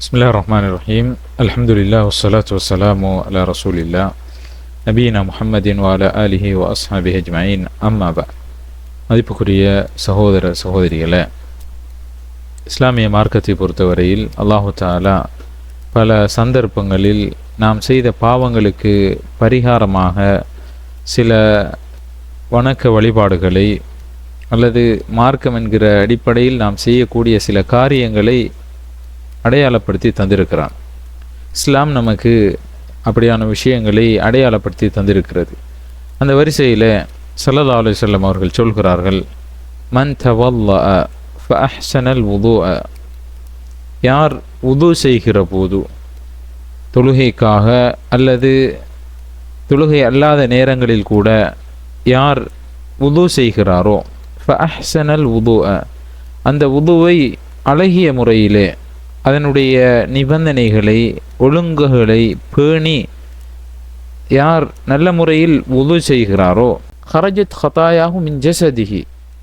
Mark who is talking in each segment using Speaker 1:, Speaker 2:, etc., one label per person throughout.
Speaker 1: بسم الله الرحمن الرحيم الحمد لله والصلاة والسلام على رسول الله நபீனா முஹம்மதின் வால ஆலிஹி வ அஸ்ஹாபி அஜ்மயின் அம்மாபா மதிப்புக்குரிய சகோதர சகோதரிகளே இஸ்லாமிய மார்க்கத்தை பொறுத்தவரையில் அல்லாஹு தாலா பல சந்தர்ப்பங்களில் நாம் செய்த பாவங்களுக்கு பரிகாரமாக சில வணக்க வழிபாடுகளை அல்லது மார்க்கம் என்கிற அடிப்படையில் நாம் செய்யக்கூடிய சில காரியங்களை அடையாளப்படுத்தி தந்திருக்கிறான். இஸ்லாம் நமக்கு அப்படியான விஷயங்களை அடையாளப்படுத்தி தந்திருக்கிறது. அந்த வரிசையில் சல்லா அலி சொல்லம் அவர்கள் சொல்கிறார்கள் மன் தவல்ல ஃபஹ்சனல் உது யார் உது செய்கிற போது தொழுகைக்காக அல்லது தொழுகை அல்லாத நேரங்களில் கூட யார் உது செய்கிறாரோ ஃபஹ்சனல் உது அந்த உதுவை அழகிய முறையிலே அதனுடைய நிபந்தனைகளை ஒழுங்குகளை பேணி யார் நல்ல முறையில் உது செய்கிறாரோ ஹரஜத் ஹதாயாகும் மின்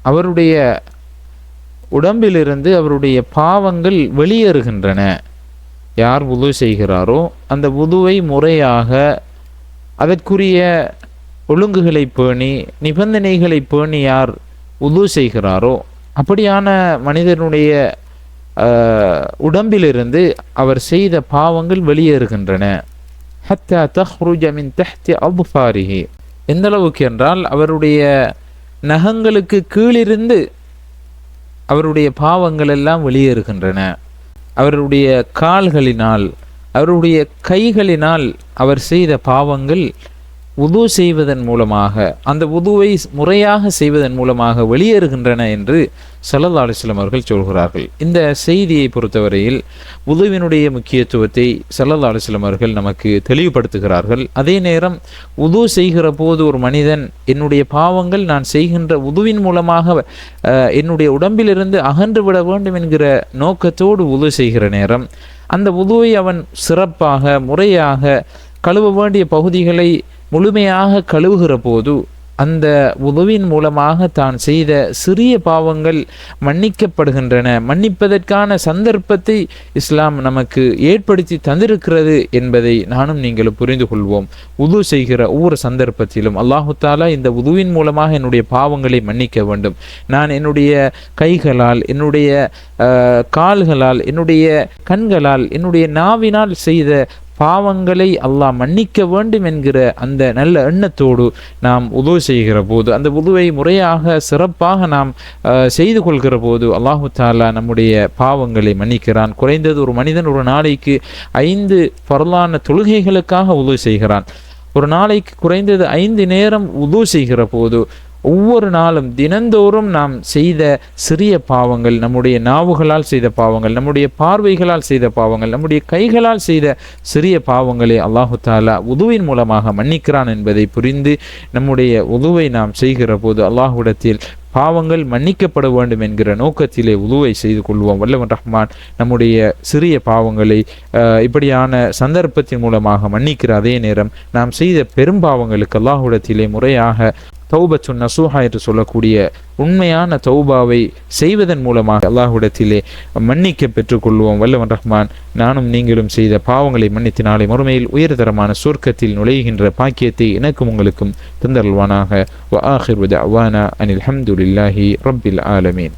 Speaker 1: அவருடைய உடம்பிலிருந்து அவருடைய பாவங்கள் வெளியேறுகின்றன. யார் உது செய்கிறாரோ அந்த உதுவை முறையாக அதற்குரிய ஒழுங்குகளை பேணி நிபந்தனைகளை பேணி யார் உது செய்கிறாரோ அப்படியான மனிதனுடைய உடம்பிலிருந்து அவர் செய்த பாவங்கள் வெளியேறுகின்றன. ஹத்தா தஹ்ருஜமின் தஹ்தி அபுஃபாரிஹி. எந்த அளவுக்கு என்றால் அவருடைய நகங்களுக்கு கீழிருந்து அவருடைய பாவங்கள் எல்லாம் வெளியேறுகின்றன. அவருடைய கால்களினால் அவருடைய கைகளினால் அவர் செய்த பாவங்கள் உது செய்வதன் மூலமாக அந்த உதுவை முறையாக செய்வதன் மூலமாக வெளியேறுகின்றன என்று சல்லல்லா அலிஸ்லாம் அவர்கள் சொல்கிறார்கள். இந்த செய்தியை பொறுத்தவரையில் உதுவினுடைய முக்கியத்துவத்தை சல்லல்லா அலிஸ்லாம் அவர்கள் நமக்கு தெளிவுபடுத்துகிறார்கள். அதே நேரம் உது செய்கிற போது ஒரு மனிதன் என்னுடைய பாவங்கள் நான் செய்கின்ற உதுவின் மூலமாக என்னுடைய உடம்பிலிருந்து அகன்று விட வேண்டும் என்கிற நோக்கத்தோடு உது செய்கிற நேரம் அந்த உதுவை அவன் சிறப்பாக முறையாக கழுவ வேண்டிய பகுதிகளை முழுமையாக கழுவுகிற போது அந்த உதவியின் மூலமாக தான் செய்த சிறிய பாவங்கள் மன்னிக்கப்படுகின்றன. மன்னிப்பதற்கான சந்தர்ப்பத்தை இஸ்லாம் நமக்கு ஏற்படுத்தி தந்திருக்கிறது என்பதை நானும் நீங்களும் புரிந்து கொள்வோம். உது செய்கிற ஒவ்வொரு சந்தர்ப்பத்திலும் அல்லாஹு தாலா இந்த உதுவின் மூலமாக என்னுடைய பாவங்களை மன்னிக்க வேண்டும். நான் என்னுடைய கைகளால் என்னுடைய கால்களால் என்னுடைய கண்களால் என்னுடைய நாவினால் செய்த பாவங்களை அல்லாஹ் மன்னிக்க வேண்டும் என்கிற அந்த நல்ல எண்ணத்தோடு நாம் உதவு செய்கிற போது அந்த உதவை முறையாக சிறப்பாக நாம் செய்து கொள்கிற போது அல்லாஹு தாலா நம்முடைய பாவங்களை மன்னிக்கிறான். குறைந்தது ஒரு மனிதன் ஒரு நாளைக்கு ஐந்து பரலான தொழுகைகளுக்காக உதவு செய்கிறான். ஒரு நாளைக்கு குறைந்தது ஐந்து நேரம் உதவு செய்கிற போது ஒவ்வொரு நாளும் தினந்தோறும் நாம் செய்த சிறிய பாவங்கள் நம்முடைய நாவுகளால் செய்த பாவங்கள் நம்முடைய பார்வைகளால் செய்த பாவங்கள் நம்முடைய கைகளால் செய்த சிறிய பாவங்களை அல்லாஹு தாலா உதுவின் மூலமாக மன்னிக்கிறான் என்பதை புரிந்து நம்முடைய உதுவை நாம் செய்கிற போது அல்லாஹுடத்தில் பாவங்கள் மன்னிக்கப்பட வேண்டும் என்கிற நோக்கத்திலே உதுவை செய்து கொள்வோம். வல்லவன் ரஹ்மான் நம்முடைய சிறிய பாவங்களை இப்படியான சந்தர்ப்பத்தின் மூலமாக மன்னிக்கிற அதே நேரம் நாம் செய்த பெரும்பாவங்களுக்கு அல்லாஹுடத்திலே முறையாக தௌபத்து நசூஹா என்று சொல்லக்கூடிய உண்மையான தௌபாவை செய்வதன் மூலமாக அல்லாஹுடத்திலே மன்னிக்க பெற்றுக்கொள்வோம். வல்லவன் ரஹ்மான் நானும் நீங்களும் செய்த பாவங்களை மன்னித்து நாளை மறுமையில் உயர்தரமான சொர்க்கத்தில் நுழைகின்ற பாக்கியத்தை எனக்கும் உங்களுக்கும் தந்தல்வானாக வ ஆஹிர் அவானா அனில் ஹம்துலில்லாஹி ரப்பில் ஆலமீன்.